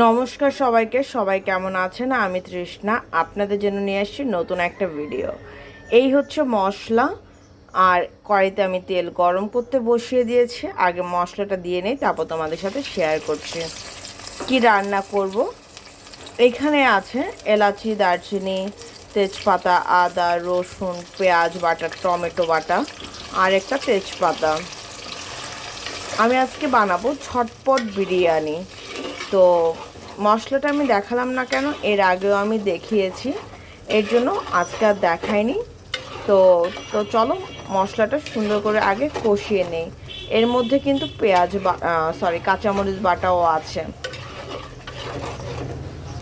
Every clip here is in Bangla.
নমস্কার সবাইকে, সবাই কেমন আছেন? আমি তৃষ্ণা, আপনাদের জন্য নিয়ে আসছি নতুন একটা ভিডিও এই হচ্ছে মশলা, আর কড়াইতে আমি তেল গরম করতে বসিয়ে দিয়েছি। আগে মশলাটা দিয়ে নেই, তারপর তোমাদের সাথে শেয়ার করছি। কি রান্না করব? এখানে আছে এলাচি, দারচিনি, তেজপাতা, আদা, রসুন, পেঁয়াজ বাটা, টমেটো বাটা, আর একটা তেজপাতা। আমি আজকে বানাবো ছটপট বিরিয়ানি। তো মশলাটা আমি দেখালাম না কেন, এর আগেও আমি দেখিয়েছি, এর জন্য আজকে আর দেখাইনি। তো তো চলো মশলাটা সুন্দর করে আগে কষিয়ে নেই। এর মধ্যে কিন্তু পেঁয়াজ বা সরি কাঁচামরিচ বাটাও আছে।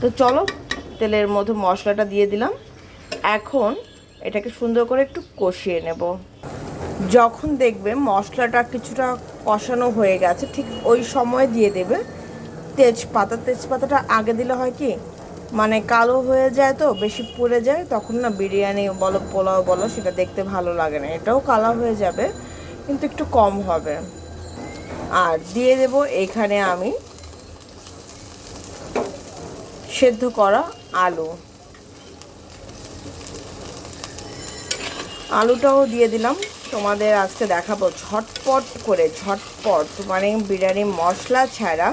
তো চলো তেলের মধ্যে মশলাটা দিয়ে দিলাম। এখন এটাকে সুন্দর করে একটু কষিয়ে নেব। যখন দেখবে মশলাটা কিছুটা কষানো হয়ে গেছে, ঠিক ওই সময় দিয়ে দেবে। তেজপাতা, তেজপাতাটা আগে দিলে হয় কি মানে কালো হয়ে যায় তো, বেশি পুড়ে যায়, তখন না বিরিয়ানি বলো, পোলাও বলো, সেটা দেখতে ভালো লাগে না। এটাও কালো হয়ে যাবে, কিন্তু একটু কম হবে। আর দিয়ে দেব এখানে আমি সেদ্ধ করা আলু। আলুটাও দিয়ে দিলাম, তোমাদের আজকে দেখাবো ঝটপট করে, ঝটপট মানে বিরিয়ানি মশলা ছাড়া।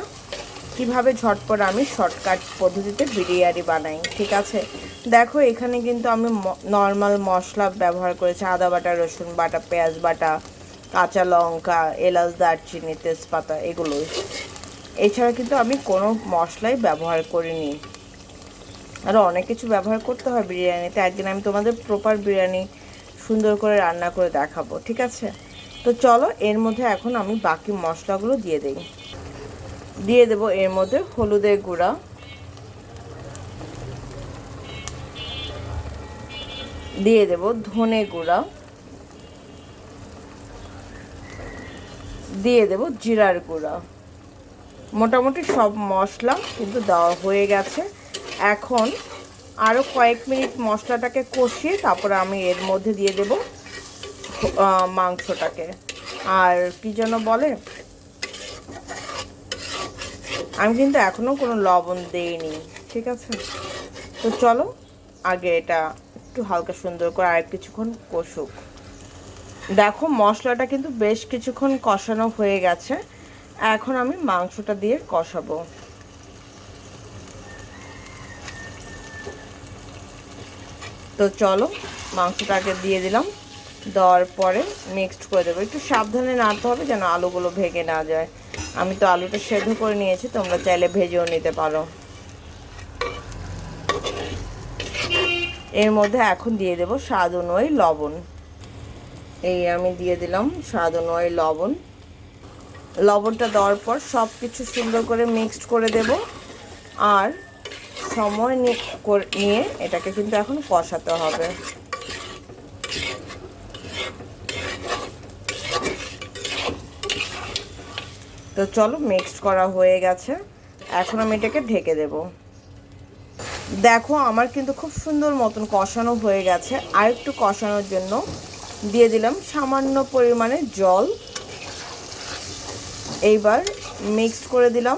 কীভাবে ঝটপট আমি শর্টকাট পদ্ধতিতে বিরিয়ানি বানাই, ঠিক আছে? দেখো, এখানে কিন্তু আমি নর্মাল মশলা ব্যবহার করেছি। আদা বাটা, রসুন বাটা, পেঁয়াজ বাটা, কাঁচা লঙ্কা, এলাচ, দারচিনি, তেজপাতা, এগুলোই। এছাড়া কিন্তু আমি কোনো মশলাই ব্যবহার করিনি। আরও অনেক কিছু ব্যবহার করতে হয় বিরিয়ানিতে। একদিন আমি তোমাদের প্রপার বিরিয়ানি সুন্দর করে রান্না করে দেখাবো, ঠিক আছে? তো চলো, এর মধ্যে এখন আমি বাকি মশলাগুলো দিয়ে দিই। দিয়ে দেব এর মধ্যে হলুদের গুঁড়া। দিয়ে দেব ধনে গুঁড়া। দিয়ে দেব জিরার গুঁড়া। মোটামুটি সব মশলা কিন্তু দেওয়া হয়ে গেছে। এখন আরও কয়েক মিনিট মশলাটাকে কষিয়ে তারপরে আমি এর মধ্যে দিয়ে দেব মাংসটাকে। আর কি যেন বলে আমি কিন্তু এখনও কোনো লবণ দেইনি, ঠিক আছে? তো চলো, আগে এটা একটু হালকা সুন্দর করে আর কিছুক্ষণ কষুক। দেখো, মশলাটা কিন্তু বেশ কিছুক্ষণ কষানো হয়ে গেছে। এখন আমি মাংসটা দিয়ে কষাবো। তো চলো, মাংসটাকে দিয়ে দিলাম। দেওয়ার পরে মিক্সড করে দেবো। একটু সাবধানে নাড়তে হবে যেন আলুগুলো ভেঙে না যায়। আমি তো আলুটা সেদ্ধ করে নিয়েছি, তোমরা চাইলে ভেজেও নিতে পারো। এর মধ্যে এখন দিয়ে দেবো স্বাদ অনুযায়ী লবণ। এই আমি দিয়ে দিলাম স্বাদ অনুযায়ী লবণ। লবণটা দেওয়ার পর সব কিছু সুন্দর করে মিক্সড করে দেব। আর সময় নিয়ে এটাকে কিন্তু এখন কষাতে হবে। তো চলো মিক্সড করা হয়ে গেছে। এখন আমি এটাকে ঢেকে দেব। দেখো, আমার কিন্তু খুব সুন্দর মতন কষানো হয়ে গেছে। আর একটু কষানোর জন্য দিয়ে দিলাম সামান্য পরিমাণে জল। এইবার মিক্সড করে দিলাম।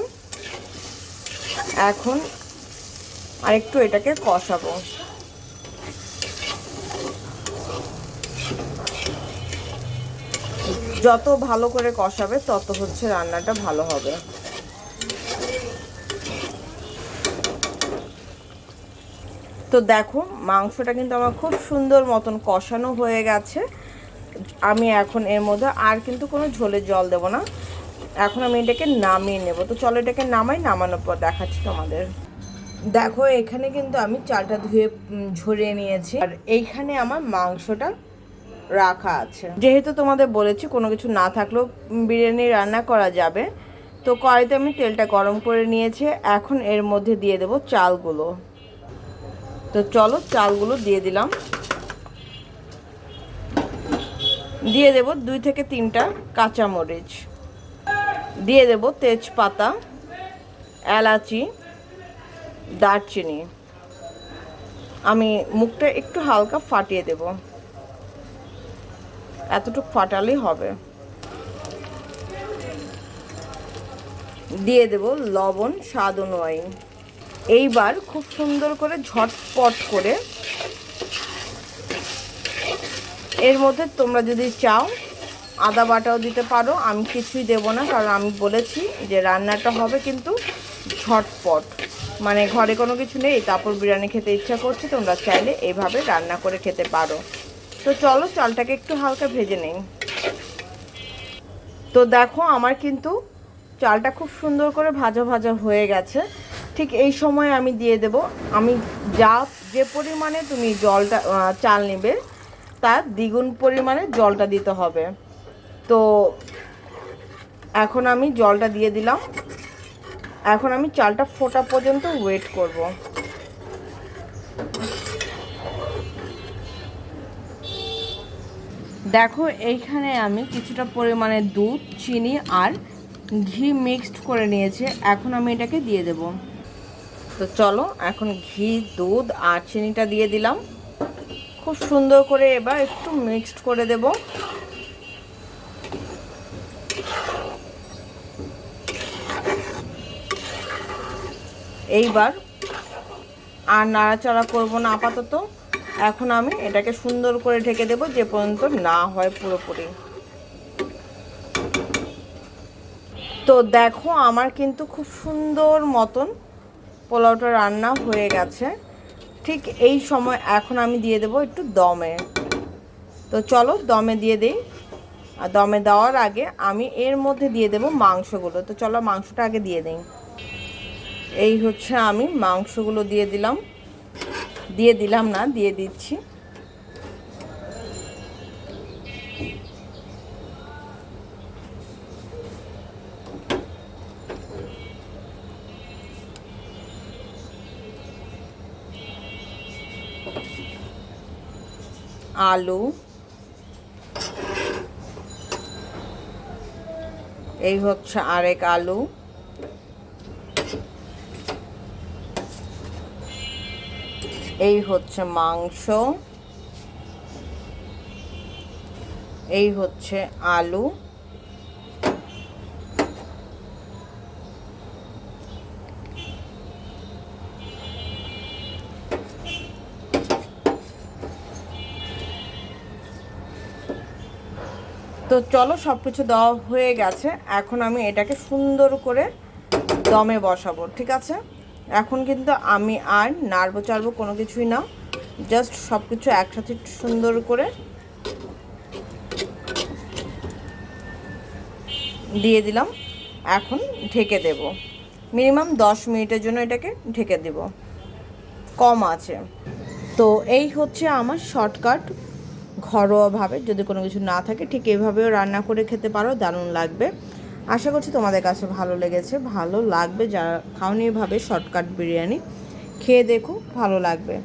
এখন আরেকটু এটাকে কষাবো। যত ভালো করে কষাবে, তত হচ্ছে রান্নাটা ভালো হবে। তো দেখো, মাংসটা কিন্তু আমার খুব সুন্দর মতন কষানো হয়ে গেছে। আমি এখন এর মধ্যে আর কিন্তু কোনো ঝোলের জল দেব না। এখন আমি এটাকে নামিয়ে নেব। তো চলো এটাকে নামাই, নামানোর পর দেখাচ্ছি তোমাদের। দেখো, এখানে কিন্তু আমি চালটা ধুয়ে ঝরিয়ে নিয়েছি। আর এইখানে আমার মাংসটা রাখা আছে। যেহেতু তোমাদের বলেছি কোনো কিছু না থাকলেও বিরিয়ানি রান্না করা যাবে, তো কড়াইতে আমি তেলটা গরম করে নিয়েছি। এখন এর মধ্যে দিয়ে দেব চালগুলো। তো চলো চালগুলো দিয়ে দিলাম। দিয়ে দেব দুই থেকে তিনটা কাঁচামরিচ। দিয়ে দেব তেজপাতা, এলাচি, দারচিনি। আমি মুখটা একটু হালকা ফাটিয়ে দেব। এতটুকু ফাটালেই হবে। দিয়ে দেব লবণ, স্বাদ অনুযায়ী। এইবার খুব সুন্দর করে ঝটপট করে এর মধ্যে তোমরা যদি চাও, আদা বাটাও দিতে পারো। আমি কিছুই দেব না, কারণ আমি বলেছি যে রান্নাটা হবে কিন্তু ঝটপট। মানে ঘরে কোনো কিছু নেই, তারপর বিরিয়ানি খেতে ইচ্ছা করছে, তোমরা চাইলে এইভাবে রান্না করে খেতে পারো। তো চলো চালটাকে একটু হালকা ভেজে নেই। তো দেখো আমার কিন্তু চালটা খুব সুন্দর করে ভাজা ভাজা হয়ে গেছে। ঠিক এই সময় আমি দিয়ে দেব, আমি যা যে পরিমাণে তুমি জলটা চাল নেবে, তার দ্বিগুণ পরিমাণে জলটা দিতে হবে। তো এখন আমি জলটা দিয়ে দিলাম। এখন আমি চালটা ফোটা পর্যন্ত ওয়েট করব। দেখো, এইখানে আমি কিছুটা পরিমাণে দুধ, চিনি আর ঘি মিক্সড করে নিয়েছি। এখন আমি এটাকে দিয়ে দেব। তো চলো, এখন ঘি, দুধ আর চিনিটা দিয়ে দিলাম। খুব সুন্দর করে এবার একটু মিক্সড করে দেব। এইবার আর নাড়াচাড়া করব না আপাতত। এখন আমি এটাকে সুন্দর করে ঢেকে দেব যে পর্যন্ত না হয় পুরোপুরি। তো দেখো আমার কিন্তু খুব সুন্দর মতন পোলাওটা রান্না হয়ে গেছে। ঠিক এই সময় এখন আমি দিয়ে দেবো একটু দমে। তো চলো দমে দিয়ে দিই। আর দমে দেওয়ার আগে আমি এর মধ্যে দিয়ে দেবো মাংসগুলো। তো চলো মাংসটা আগে দিয়ে দিই। এই হচ্ছে আমি মাংসগুলো দিয়ে দিলাম। দিয়ে দিলাম না দিয়ে দিচ্ছি। আলু। এই হচ্ছে আরেক আলু। এই হচ্ছে মাংস। এই হচ্ছে আলু। তো চলো সব কিছু দেওয়া হয়ে গেছে। এখন আমি এটাকে সুন্দর করে দমে বসাবো, ঠিক আছে? এখন কিন্তু আমি আর নাড়বো, চাড়বো কোনো কিছুই না। জাস্ট সব কিছু একসাথে সুন্দর করে দিয়ে দিলাম। এখন ঢেকে দেব। মিনিমাম দশ মিনিটের জন্য এটাকে ঢেকে দেব। কম আছে। তো এই হচ্ছে আমার শর্টকাট ঘরোয়াভাবে। যদি কোনো কিছু না থাকে, ঠিক এইভাবেও রান্না করে খেতে পারো, দারুণ লাগবে। আশা করছি তোমাদের কাছে ভালো লেগেছে, ভালো লাগবে যারা এভাবে শর্টকাট বিরিয়ানি, খেয়ে দেখো, ভালো লাগবে।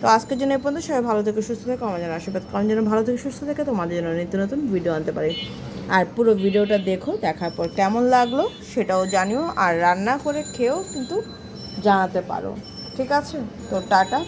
তো আজকের জন্য এ পর্যন্ত, সবাই ভালো থেকে, সুস্থ থেকে, আমার যেন আশীর্বাদ কারণ যেন ভালো থেকে সুস্থ থেকে তোমাদের জন্য নিত্য নতুন ভিডিও আনতে পারি। আর পুরো ভিডিওটা দেখো, দেখার পর কেমন লাগল সেটাও জানিও, আর রান্না করে খেয়েও কিন্তু জানাতে পারো। ঠিক আছে? তো টাটা।